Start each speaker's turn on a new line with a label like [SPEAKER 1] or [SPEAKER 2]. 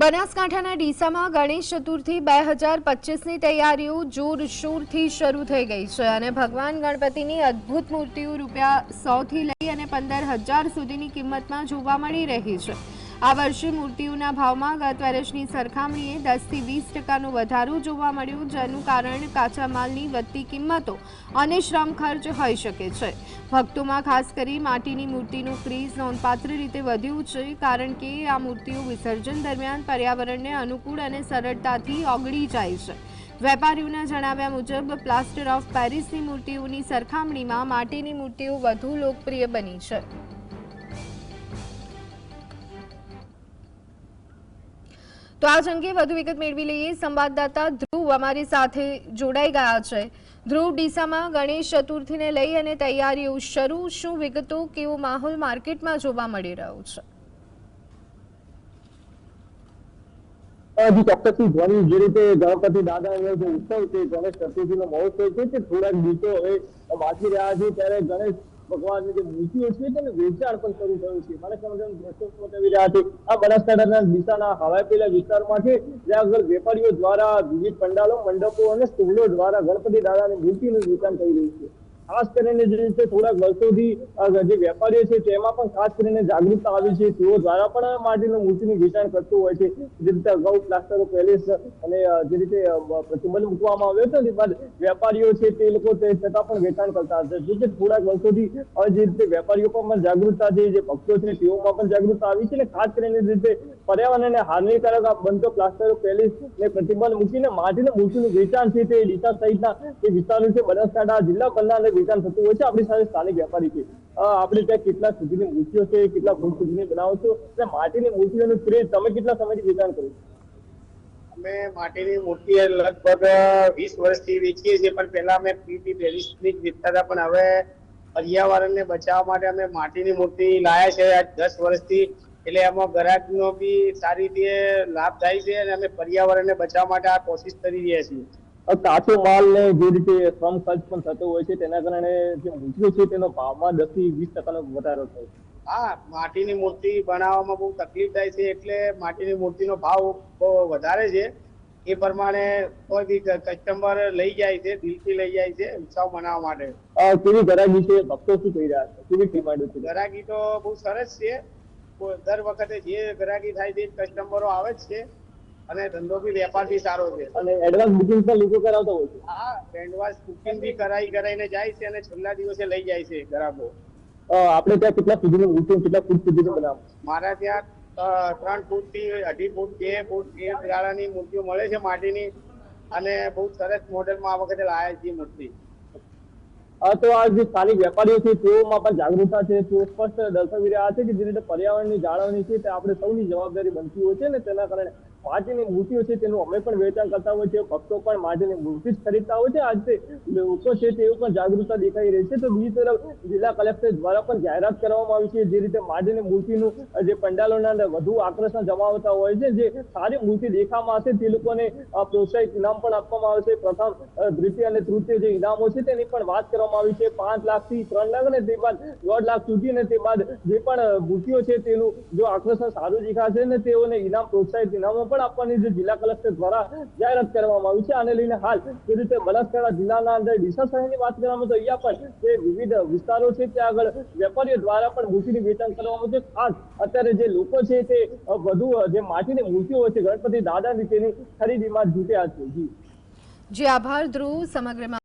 [SPEAKER 1] બનાસકાંઠાના ડીસામાં ગણેશ ચતુર્થી બે હજાર પચીસની તૈયારીઓ જોરશોરથી શરૂ થઈ ગઈ છે અને ભગવાન ગણપતિની અદ્ભુત મૂર્તિઓ રૂપિયા સોથી લઈ અને પંદર હજાર સુધીની કિંમતમાં જોવા મળી રહી છે. આ વર્ષે મૂર્તિઓના ભાવમાં ગત વર્ષની સરખામણીએ દસથી વીસ ટકાનો વધારો જોવા મળ્યો, જેનું કારણ કાચા માલની વધતી કિંમતો અને શ્રમ ખર્ચ હોઈ શકે છે. ભક્તોમાં ખાસ કરી માટીની મૂર્તિનું ક્રેઝ નોંધપાત્ર રીતે વધ્યું છે, કારણ કે આ મૂર્તિઓ વિસર્જન દરમિયાન પર્યાવરણને અનુકૂળ અને સરળતાથી ઓગળી જાય છે. વેપારીઓના જણાવ્યા મુજબ, પ્લાસ્ટર ઓફ પેરિસની મૂર્તિઓની સરખામણીમાં માટીની મૂર્તિઓ વધુ લોકપ્રિય બની છે. તો આ અંગે વધુ વિગત મેળવી લઈએ. સંવાદદાતા ધ્રુવ અમારી સાથે જોડાઈ ગયા છે. ધ્રુવ, ડીસામાં ગણેશ ચતુર્થીને લઈ અને તૈયારીઓ શરૂ. શું વિગતો, કેવો માહોલ માર્કેટમાં જોવા મળી રહ્યો છે?
[SPEAKER 2] જે ચોક્કસથી ધ્વનિ જે રીતે ગણપતિ દાદાનો જે ઉત્સવ છે, ગણેશ ચતુર્થીનો મહોત્સવ છે, તે થોડાક દિવસો હવે વાંચી રહ્યા છે, ત્યારે ગણેશ ભગવાનની જે મૂર્તિઓ છે તેનું વેચાણ પણ શરૂ થયું છે. મને સમજણ દ્રશ્યો બતાવી રહ્યા છે, આ બનાસકાંઠાના દિશાના હવાઈ પેલા વિસ્તારમાં છે, જ્યાં આગળ વેપારીઓ દ્વારા વિવિધ પંડાલો, મંડપો અને સ્ટોલો દ્વારા ગણપતિ દાદાની મૂર્તિનું વેચાણ થઈ રહ્યું છે. ખાસ કરીને જે રીતે થોડાક વર્ષોથી જે વેપારીઓ છે તેમાં પણ ખાસ કરીને જાગૃતતા આવી છે. તેઓ દ્વારા પણ માટીનું મૂર્તિનું વેચાણ કરતું હોય છે. જે રીતે અગાઉ પ્લાસ્ટર ઓફ પેલેસ અને જે રીતે પ્રતિબંધ મૂકવામાં આવ્યો હતો, તે બાદ વેપારીઓ છે તે લોકો તે છતાં પણ વેચાણ કરતા હતા. જો કે થોડાક વર્ષોથી જે રીતે વેપારીઓ પણ જાગૃતતા છે, જે ભક્તો છે તેઓમાં પણ જાગૃતતા આવી છે અને ખાસ કરીને જે રીતે પર્યાવરણને હાનિકારક બનતો પ્લાસ્ટર ઓફ પેલેસ ને પ્રતિબંધ મૂકીને માટીના મૂર્તિનું વેચાણ છે તે ડીસા સહિતના જે વિસ્તારો છે, બનાસકાંઠા, જિલ્લા અને વેચાણ થતું હોય છે. આપણી સાથે સ્થાનિક વેપારી છે. આપણે ત્યાં કેટલા સુધીની મૂર્તિઓ છે, કેટલા ફૂટ સુધીની બનાવો છો અને માટીની મૂર્તિઓનું ક્રેઝ તમે કેટલા સમયથી વેચાણ કરો
[SPEAKER 3] અમે માટીની મૂર્તિ લગભગ વીસ વર્ષથી વેચીએ છીએ, પણ પહેલા અમે પીપી પેરિસની જ વેચતા હતા પણ હવે પર્યાવરણને બચાવવા માટે અમે માટીની મૂર્તિ લાયા છે. આજ દસ વર્ષથી, એટલે એમાં ગ્રાહકનો બી સારી રીતે લાભ થાય છે અને અમે પર્યાવરણને બચાવવા માટે આ કોશિશ કરી રહ્યા છીએ.
[SPEAKER 2] કાચો માલ ને જે રીતે શ્રમ ખર્ચ પણ થતો હોય છે તેના કારણે જે મૂર્તિઓ છે તેનો ભાવમાં દસથી વીસ ટકાનો વધારો થયો છે.
[SPEAKER 3] હા માટીની મૂર્તિ બનાવવામાં બહુ તકલીફ થાય છે એટલે માટીની મૂર્તિનો ભાવ બહુ વધારે છે. એ પ્રમાણે કોઈ બી કસ્ટમર લઈ જાય છે દિલથી લઈ જાય છે ઉત્સવ મનાવવા માટે.
[SPEAKER 2] કેવી ગરાગી છે? ભક્તો શું કહી રહ્યા છે? કેવી ડિમાન્ડ છે?
[SPEAKER 3] ગરાગી તો બહુ સરસ છે. દર વખતે જે ગરાગી થાય તે કસ્ટમરો આવે જ છે. અને ધંધો બી વેપાર બી સારો છે.
[SPEAKER 2] અને એડવાન્સ બુકિંગ પણ લોકો કરાવતા હોય છે?
[SPEAKER 3] હા એડવાન્સ બુકિંગ બી કરાઈ કરાઈને જાય છે અને છેલ્લા દિવસે લઈ જાય છે ગ્રાહકો
[SPEAKER 2] આપણે ત્યાં કેટલા સુધીની બુકિંગ કેટલા ફૂટ સુધીની બનાવો
[SPEAKER 3] મારા ત્યાં ત્રણ ફૂટથી અઢી ફૂટ બે ફૂટ એ ગાળાની મૂર્તિઓ મળે છે માટીની. અને બહુ સરસ મોડેલમાં આ વખતે લાયા છે મૂર્તિ.
[SPEAKER 2] તો આ જે સ્થાનિક વેપારીઓ છે તેઓમાં પણ જાગૃતતા છે તેઓ સ્પષ્ટ દર્શાવી રહ્યા છે કે જે રીતે પર્યાવરણની જાળવણી છે તે આપણે સૌની જવાબદારી બનતી હોય છે ને તેના કારણે માટીની મૂર્તિઓ છે તેનું અમે પણ વેચાણ કરતા હોય છે ભક્તો પણ માટીની મૂર્તિ જ ખરીદતા હોય છે આજ લોકો છે તેઓ પણ જાગૃતતા દેખાઈ રહી છે. તો બીજી તરફ જિલ્લા કલેક્ટર દ્વારા પણ જાહેરાત કરવામાં આવી છે જે રીતે માટીની મૂર્તિનું જે પંડાલોના વધુ આકર્ષણ જમાવતા હોય છે, જે સારી મૂર્તિ દેખામાં હશે તે લોકોને પ્રોત્સાહિત ઇનામ પણ આપવામાં આવે છે. પ્રથમ દ્વિતીય અને તૃતીય જે ઇનામો છે તેની પણ વાત કરવામાં આવી છે. પાંચ લાખથી ત્રણ લાખ અને તે બાદ દોઢ લાખ સુધી અને તે બાદ જે પણ મૂર્તિઓ છે તેનું જો આકર્ષણ સારું દેખાશે ને તેઓને ઇનામ પ્રોત્સાહિત ઇનામો પણ આપવાની જે જિલ્લા કલેક્ટર દ્વારા જાહેરાત કરવામાં આવી છે. આને લઈને હાલ જે રીતે બનાસકાંઠા જિલ્લાના અંદર ડીસા શહેરની વાત કરવામાં તો અહીંયા પણ જે વિવિધ વિસ્તારો છે, ત્યાં આગળ વેપારીઓ દ્વારા પણ મૂર્તિની વેચાણ કરવામાં છે. ખાસ અત્યારે જે લોકો છે તે વધુ જે માટીની મૂર્તિઓ હોય છે, ગણપતિ દાદાની તેની ખરીદીમાં જૂટ્યા છે. જી.
[SPEAKER 1] જે, આભાર ધ્રુવ સમગ્ર